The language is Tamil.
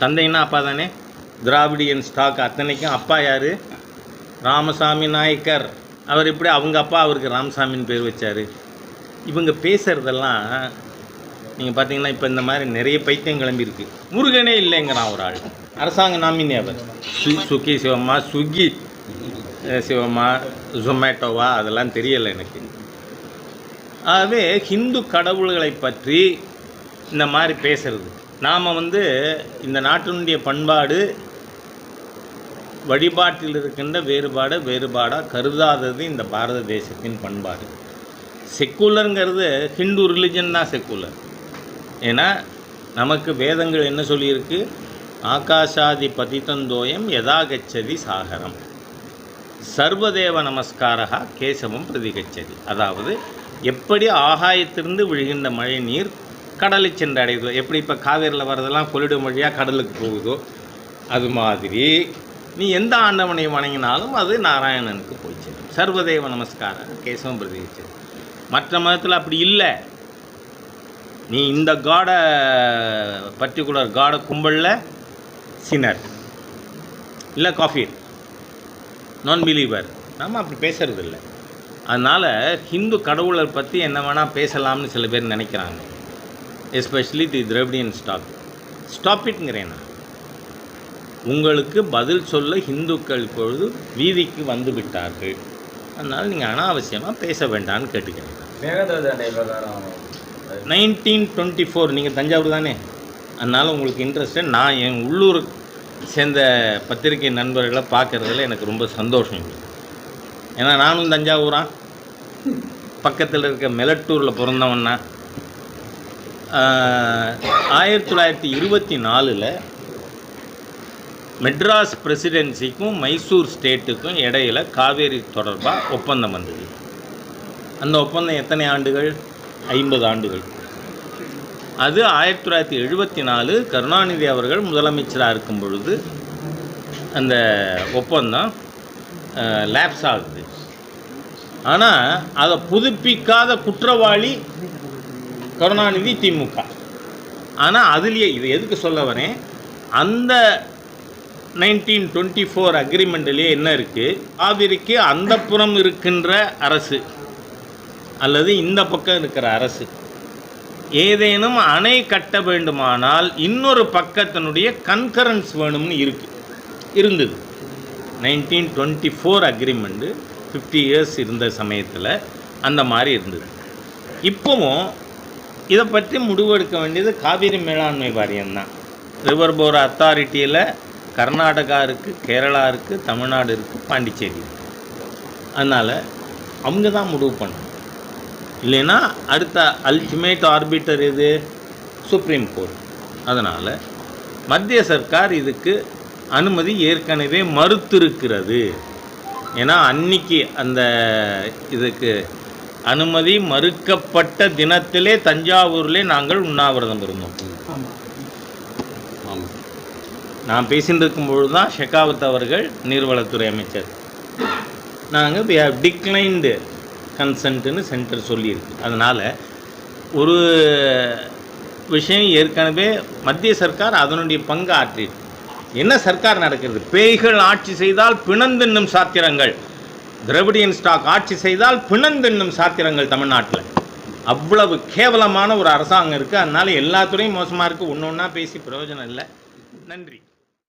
தந்தைன்னா அப்பா தானே? திராவிடியன் ஸ்டாக் அத்தனைக்கும் அப்பா யார்? ராமசாமி நாயக்கர். அவர் எப்படி அவங்க அப்பா அவருக்கு ராமசாமின்னு பேர் வச்சார்? இவங்க பேசுகிறதெல்லாம் நீங்கள் பார்த்தீங்கன்னா இப்போ இந்த மாதிரி நிறைய பைத்தியம் கிளம்பியிருக்கு. முருகனே இல்லைங்கிறான் ஒரு ஆள். அரசாங்க நாமினி அவர். சு சுகி சிவம்மா ஸ்விக்கி சிவம்மா ஜொமேட்டோவா அதெல்லாம் தெரியலை எனக்கு. ஆகவே ஹிந்து கடவுள்களை பற்றி இந்த மாதிரி பேசுறது. நாம் வந்து இந்த நாட்டினுடைய பண்பாடு வழிபாட்டில் இருக்கின்ற வேறுபாடு வேறுபாடாக கருதாதது இந்த பாரத தேசத்தின் பண்பாடு. செக்குலருங்கிறது ஹிந்து ரிலிஜன் தான் செக்குலர் ஏன்னா நமக்கு வேதங்கள் என்ன சொல்லியிருக்கு? ஆகாஷாதி பதித்தந்தோயம் யதா கச்சதி சாகரம். சர்வதேவ நமஸ்காரா கேசவம் பிரதிகச்சதி. அதாவது எப்படி ஆகாயத்திலிருந்து விழுகின்ற மழை நீர் கடலை சென்று அடையுதோ எப்படி இப்போ காவேரியில் வர்றதெல்லாம் கொள்ளிடம் வழியாக கடலுக்கு போகுதோ? அது மாதிரி. நீ எந்த ஆண்டவனை வணங்கினாலும் அது நாராயணனுக்கு போய் சேரும். சர்வதேவ நமஸ்காரம். கேசவம் பிரதிச்சு மற்ற மதத்தில் அப்படி இல்லை. நீ இந்த காடை பர்டிகுலர் காடை கும்பலில் சினர் இல்லை காஃபி நான் பிலீவர் நம்ம அப்படி பேசுறது இல்லை அதனால் ஹிந்து கடவுளை பற்றி என்ன வேணால் பேசலாம்னு சில பேர் நினைக்கிறாங்க. Especially the Dravidian stock stop இட்ங்கிறேன் நான் உங்களுக்கு பதில் சொல்ல ஹிந்துக்கள் இப்பொழுது வீதிக்கு வந்து விட்டார்கள். அதனால் நீங்கள் அனாவசியமாக பேச வேண்டாம்னு கேட்டுக்கிறேன். மேகதாது விவகாரம் நைன்டீன் டுவெண்ட்டி ஃபோர் நீங்கள் தஞ்சாவூர் தானே? அதனால் உங்களுக்கு இன்ட்ரெஸ்ட்டு நான் என் உள்ளூர் சேர்ந்த பத்திரிகை நண்பர்களை பார்க்குறதுல எனக்கு ரொம்ப சந்தோஷம் ஏன்னா நானும் தஞ்சாவூரா? பக்கத்தில் இருக்க மெலட்டூரில் பிறந்தவன்னா ஆயிரத்தி தொள்ளாயிரத்தி இருபத்தி நாலில் மெட்ராஸ் பிரசிடென்சிக்கும் மைசூர் ஸ்டேட்டுக்கும் இடையில காவேரி தொடர்பாக ஒப்பந்தம் வந்தது. அந்த ஒப்பந்தம் எத்தனை ஆண்டுகள்? ஐம்பது ஆண்டுகள். அது ஆயிரத்தி தொள்ளாயிரத்தி எழுபத்தி நாலு கருணாநிதி அவர்கள் முதலமைச்சராக இருக்கும் பொழுது அந்த ஒப்பந்தம் லேப்ஸ் ஆகுது. ஆனால் அதை புதுப்பிக்காத குற்றவாளி கருணாநிதி திமுக. ஆனால் அதுலேயே இது எதுக்கு சொல்ல வரேன்? அந்த நைன்டீன் டுவெண்ட்டி ஃபோர் அக்ரிமெண்ட்லேயே என்ன இருக்குது காவிரிக்கு அந்த புறம் இருக்கின்ற அரசு அல்லது இந்த பக்கம் இருக்கிற அரசு ஏதேனும் அணை கட்ட வேண்டுமானால் இன்னொரு பக்கத்தினுடைய கன்கரன்ஸ் வேணும்னு இருக்கு இருந்தது. Nineteen twenty four agreement fifty years இருந்த சமயத்தில் அந்த மாதிரி இருந்தது. இப்போவும் இதை பற்றி முடிவெடுக்க வேண்டியது காவிரி மேலாண்மை வாரியம் தான். ரிவர் போர் அத்தாரிட்டியில் கர்நாடகா இருக்குது கேரளா இருக்குது தமிழ்நாடு இருக்குது பாண்டிச்சேரி அதனால் அவங்க தான் முடிவு பண்ணணும். இல்லைன்னா அடுத்த அல்டிமேட் ஆர்பிட்டர் எது? சுப்ரீம் கோர்ட் அதனால் மத்திய சர்க்கார் இதுக்கு அனுமதி ஏற்கனவே மறுத்திருக்கிறது. ஏன்னா அன்னைக்கு அந்த இதுக்கு அனுமதி மறுக்கப்பட்ட தினத்திலே தஞ்சாவூரிலே நாங்கள் உண்ணாவிரதம் இருந்தோம். நான் பேசிட்டு இருக்கும்பொழுது தான் ஷெகாவத் அவர்கள் நீர்வளத்துறை அமைச்சர். நாங்கள் வி ஹவ் டிக்ளைன்டு கன்சன்ட்னு சென்டர் சொல்லியிருக்கு. அதனால் ஒரு விஷயம் ஏற்கனவே மத்திய சர்க்கார் அதனுடைய பங்கு ஆற்றிருக்கு என்ன சர்க்கார் நடக்கிறது? பேய்கள் ஆட்சி செய்தால் பிணந்தென்னும் சாத்திரங்கள். திரவிடியன் ஸ்டாக் ஆட்சி செய்தால் பிணந்தென்னும் சாத்திரங்கள் தமிழ்நாட்டில். அவ்வளவு கேவலமான ஒரு அரசாங்கம் இருக்குது அதனால் எல்லா துறையும் மோசமாக இருக்குது ஒன்று ஒன்றா பேசி பிரயோஜனம் இல்லை. நன்றி.